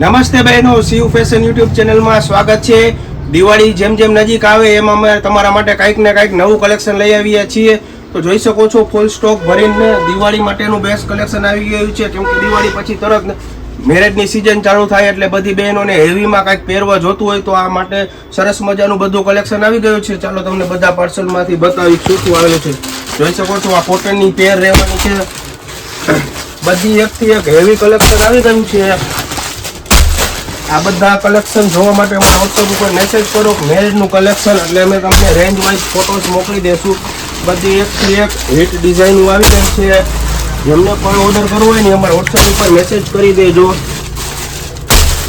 નમસ્તે બહેનો Shiv fashion YouTube ચેનલમાં સ્વાગત છે. દિવાળી જેમ જેમ નજીક આવે એમ અમે તમારા માટે કાંઈક ને કાંઈક નવું કલેક્શન લઈ આવીએ છીએ. તો જોઈ શકો છો ફૂલ સ્ટોક ભરીને દિવાળી માટેનું બેસ્ટ કલેક્શન આવી ગયું છે. કેમ કે દિવાળી પછી તરત મેરેજની સિઝન ચાલુ થાય એટલે બધી બહેનોને હેવીમાં કાંઈક પહેરવા જોતું હોય તો આ માટે સરસ મજાનું બધું કલેક્શન આવી ગયું છે. ચાલો તમને બધા પાર્સલમાંથી બતાવી શું શું આવેલું છે. જોઈ શકો છો, આ કોટનની પેર રહેવાની છે. બધી એકથી એક હેવી કલેક્શન આવી ગયું છે. આ બધા કલેક્શન જોવા માટે અમને વોટ્સઅપ ઉપર મેસેજ કરો. મેરેજનું કલેક્શન એટલે અમે તમને રેન્જ વાઇઝ ફોટોસ મોકલી દઈશું બધી એકથી એક હિટ ડિઝાઇનો આવી ગઈ છે. જેમને પણ ઓર્ડર કરવો હોય ને અમારા વોટ્સઅપ ઉપર મેસેજ કરી દેજો.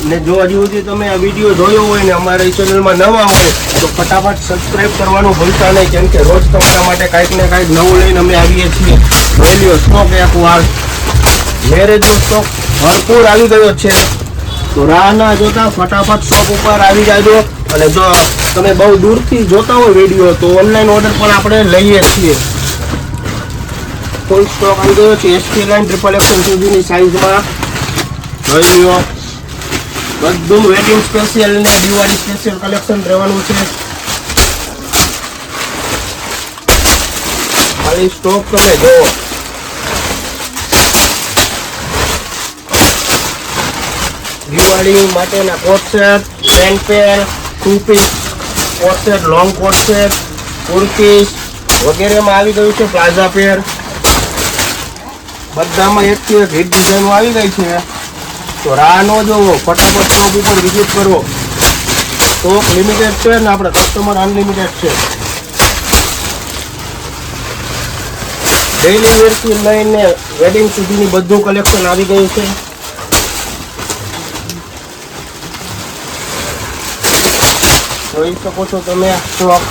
ને જો હજી સુધી તમે આ વીડિયો જોયો હોય ને અમારી ચેનલમાં નવા હોય, તો ફટાફટ સબસ્ક્રાઈબ કરવાનું ભૂલતા નહીં, કેમ કે રોજ તમારા માટે કાંઈક ને કાંઈક નવું લઈને અમે આવીએ છીએ. વેલ્યુ સ્ટોક એક વાર. મેરેજનો સ્ટોક ભરપૂર આવી ગયો છે. તો રાહ ના જોતા ફટાફટ શોપ ઉપર આવી જાજો. અને જો તમે બહુ દૂરથી જોતા હોય વીડિયો તો ઓનલાઈન ઓર્ડર પણ આપણે લઈએ છીએ. ફૂલ સ્ટોક આવી ગયો છે એસટી લાઈન ટ્રિપલ એક્સલ સુધીની સાઈઝમાં જોઈ લો બધું વેડિંગ સ્પેશિયલ ને દિવાળી સ્પેશિયલ કલેક્શન રહેવાનું છે. ખાલી સ્ટોક તમે જોવો દિવાળી માટેના coat set pant pair two piece coat set long coat set kurtis વગેરેમાં આવી ગયું છે, પ્લાઝા પેર. બધામાં એકથી એક હિટ ડિઝાઇનો આવી ગઈ છે. તો રાહ ન જોવો, ફટાફટ શોપ ઉપર વિઝિટ કરો. સ્ટોક લિમિટેડ છે ને આપણે કસ્ટમર અનલિમિટેડ છે. ડેઇલી વેરથી લઈને વેડિંગ સુધીની બધું કલેક્શન આવી ગયું છે. જોઈ શકો છો તમે સ્ટોક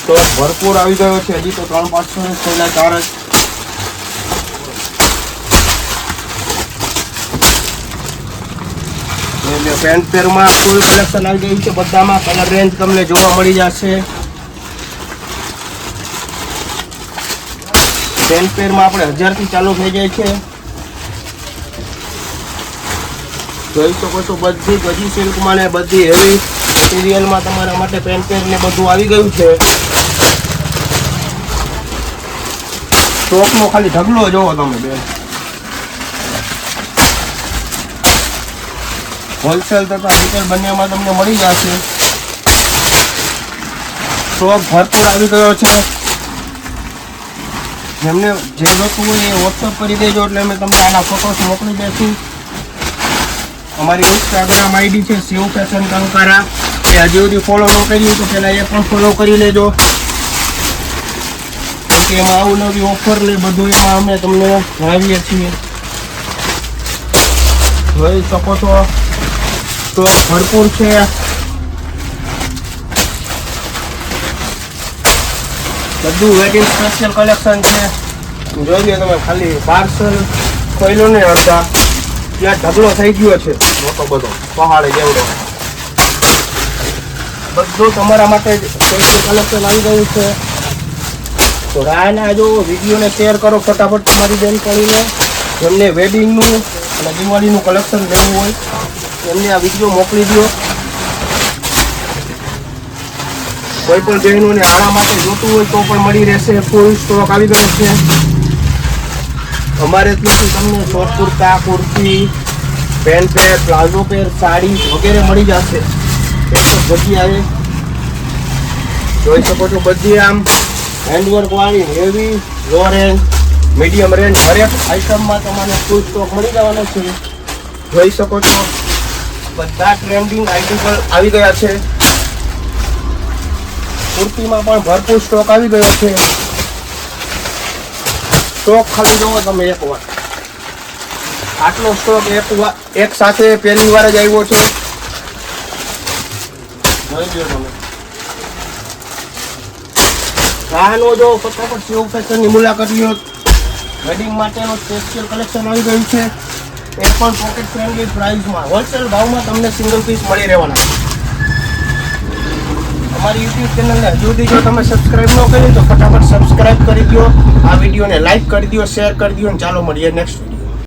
સ્ટોક ભરપૂર આવી ગયો છે. હજી તો ત્રણ પાંચસો ને છેલ્લા ચાર જ. પેન્ટ પેરમાં ફૂલ કલેક્શન આવી ગયું છે બધામાં. કલર રેન્જ તમને જોવા મળી જશે. પેન્ટ પેરમાં આપણે હજારથી ચાલુ થઈ જાય છે. જોઈ શકો છો બધી બધી સિલ્કમાં ને બધી હેવી મટીરિયલમાં તમારા માટે પેન પેન ને બધું આવી ગયું છે. સ્ટોકનો ખાલી ઢગલો જોવો તમે બેન. હોલસેલ તથા રિટેલ બંનેમાં તમને મળી જશે. સ્ટોક ભરપૂર આવી ગયો છે. જેમને જે જોતું હોય એ વોટ્સઅપ કરી દેજો એટલે અમે તમને આના ફોટોસ મોકલી દઈશું. અમારી ઇન્સ્ટાગ્રામ આઈડી છે, શિવ ફેશન કંકારા. એ હજી સુધી ફોલો ન કર્યું તો પહેલાં એ પણ ફોલો કરી લેજો. કે એમાં આવું નવી ઓફર ને બધું એમાં અમે તમને જણાવીએ છીએ. જોઈ શકો છો. સ્ટોક ભરપૂર છે. બધું વેડિંગ સ્પેશિયલ કલેક્શન છે. જોઈ લો તમે, ખાલી પાર્સલ ખોલ્યો ને અડધા. ત્યાં ઢગલો થઈ ગયો છે. મોટો બધો. પહાડે જેવડો બધું તમારા માટે કલેક્શન આવી ગયું છે. તો રાયના જો વિડીયોને શેર કરો ફટાફટ તમારી બેનપણીને જેમને વેડિંગનું અને દિવાળીનું કલેક્શન લેવું હોય એમને આ વીડિયો મોકલી દો કોઈ પણ બહેનોને આના માટે જોતું હોય તો પણ મળી રહેશે ફૂલ સ્ટોક આવી ગયો છે. અમારે ત્યાંથી તમને short kurta, kurti pant pair palazzo pair sari વગેરે મળી જશે. એ તો આવે. જોઈ શકો છો બધી આમ હેન્ડવર્ક વાળી heavy low range medium range હરેક આઇટમમાં તમારે ફૂલ સ્ટોક મળી જવાનો છે. જોઈ શકો છો બધા ટ્રેન્ડિંગ આર્ટિકલ આવી ગયા છે. કુર્તીમાં પણ ભરપૂર સ્ટોક આવી ગયો છે. સ્ટોક ખાલી જોવો તમે એક વાર. આટલો સ્ટોક એક વાર એક સાથે પહેલી વાર જ આવ્યો છે. રાહનો જો ફટાફટ શિવ ફેશનની મુલાકાત લ્યો. વેડિંગ માટેનો સ્પેશિયલ કલેક્શન આવી ગયું છે. એ પણ પોકેટ ફ્રેન્ડલી પ્રાઇસમાં હોલસેલ ભાવમાં તમને સિંગલ પીસ મળી રહેવાના. અમારી યુટ્યુબ ચેનલને હજુ સુધી જો તમે સબસ્ક્રાઇબ ન કરી તો ફટાફટ સબસ્ક્રાઇબ કરી દો આ વિડીયોને લાઇક કરી દો શેર કરી દો અને ચાલો મળીએ નેક્સ્ટ